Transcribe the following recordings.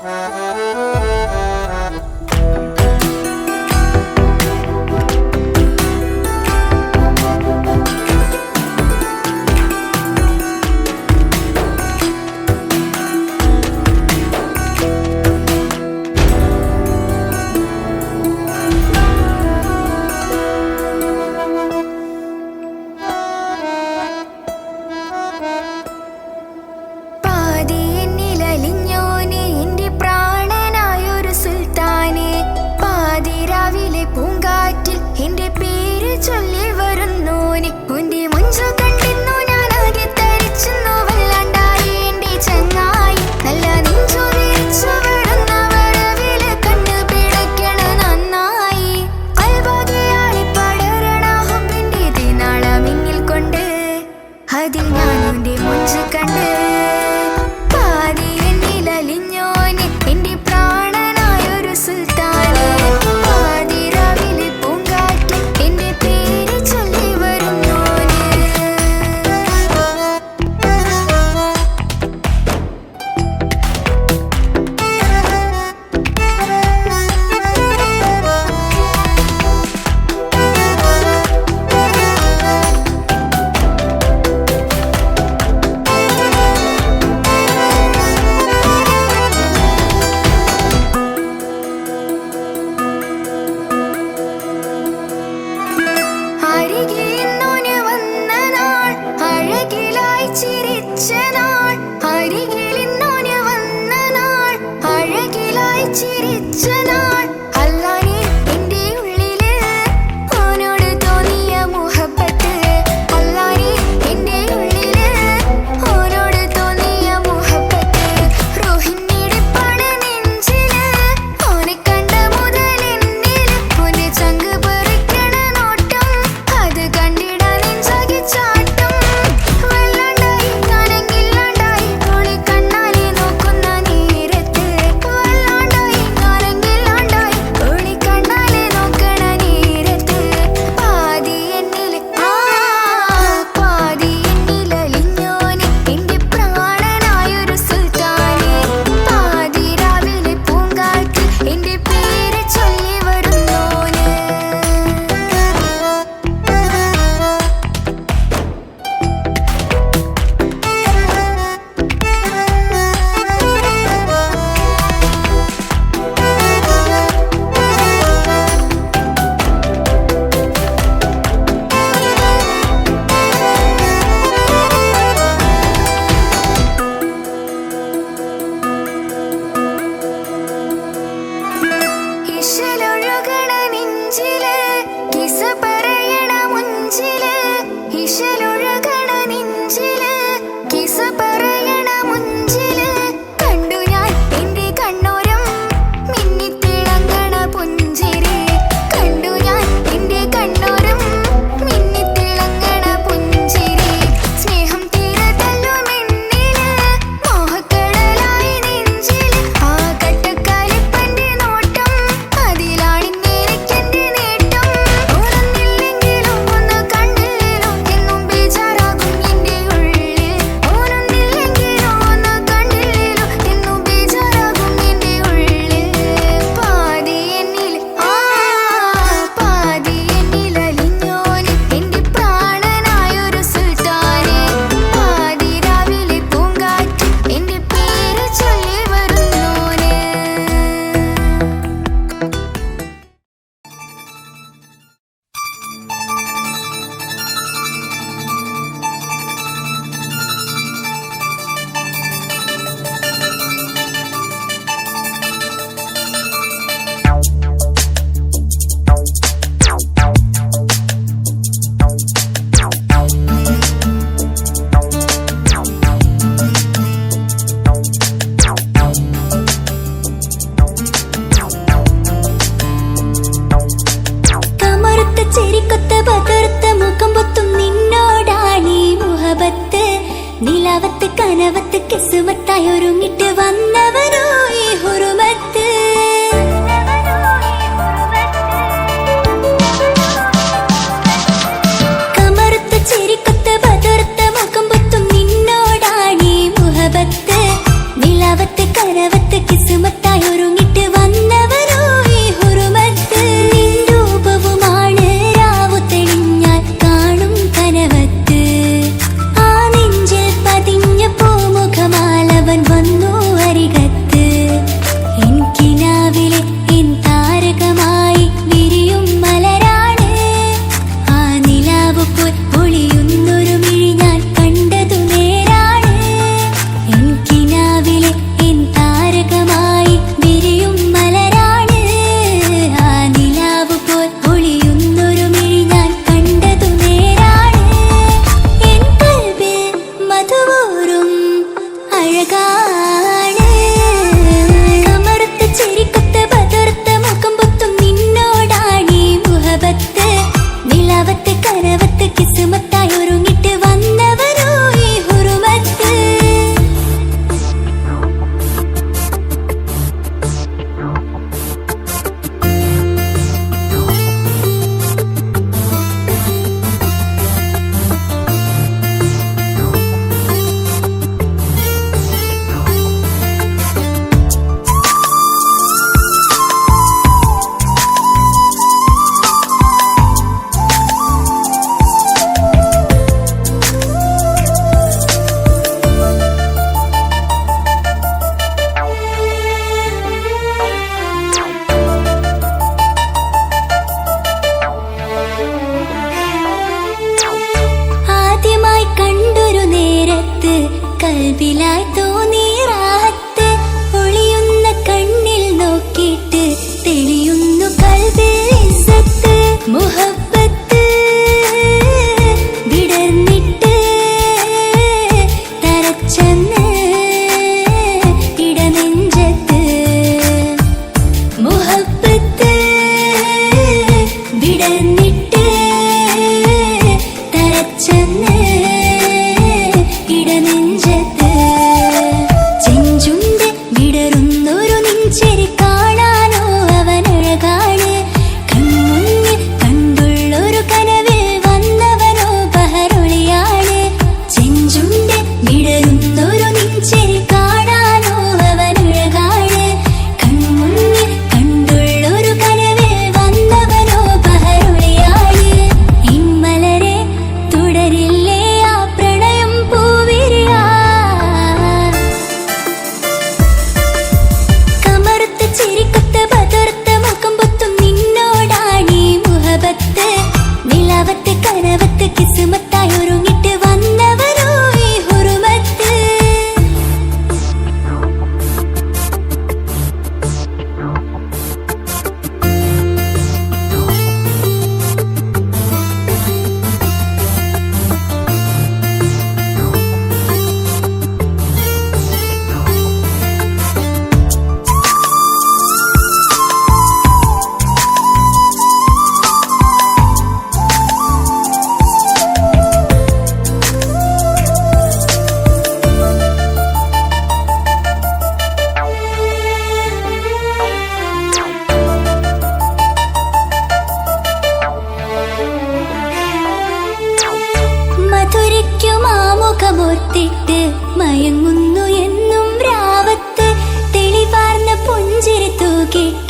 Música മുഞ്ചിൽ ഇശലൊഴുകണ കനവത്ത് കനവത്ത് കിസുമത്തായി ഒരുങ്ങിട്ട് വന്നവനോ ഈ ഹുറുമത്ത്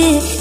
விட்டு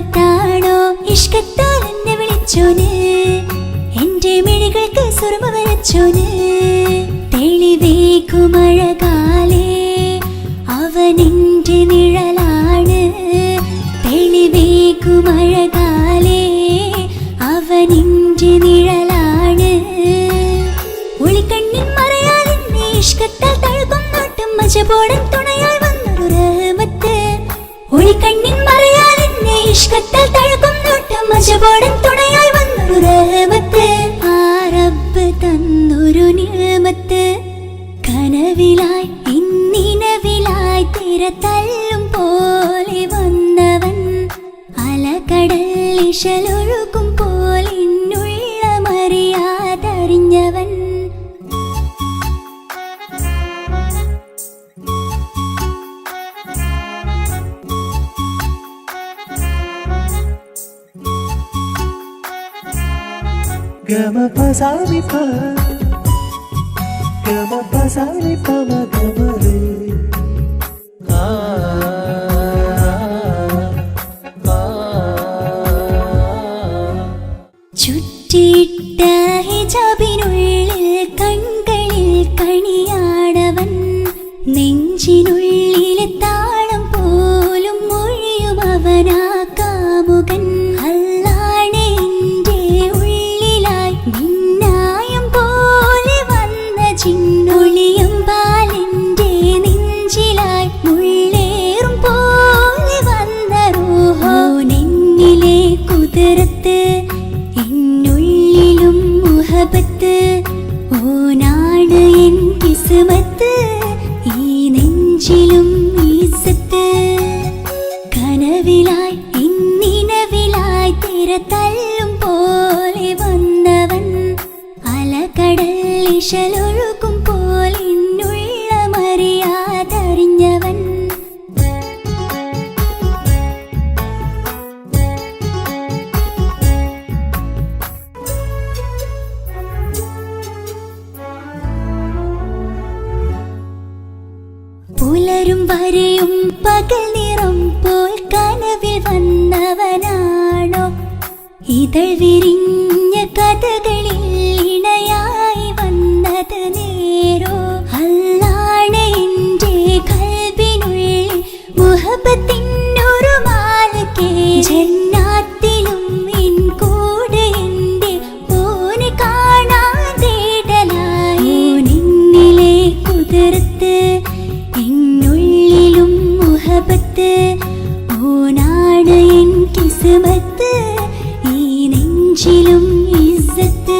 മുഹബത്താണോ ഇഷ്കത്താൽ എന്നെ വിളിച്ചോന്. എന്റെ മിഴികൾക്ക് സുർമ വരച്ചോന്. തെളിവേക്കു മഴകാലേ അവനെന്റെ നിഴലാണ്. തെളിവേക്കു മഴകാലേ അവനെന്റെ നിഴലാണ്. ഒളിക്കണ്ണിൽ മറയാൽ ഇഷ്കത്താൽ തഴുകും നോട്ടും മജപോടൻ തുണ നിഴലൊഴുകും പോലെന്നുള്ളമറിയാതറിഞ്ഞവൻ ഗമ പസാമി പ ഗമ പസാമി പമ ഗമ തല്ലും പോലെ വന്നവൻ അലകടൽ ഇശലോ This is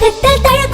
大大大人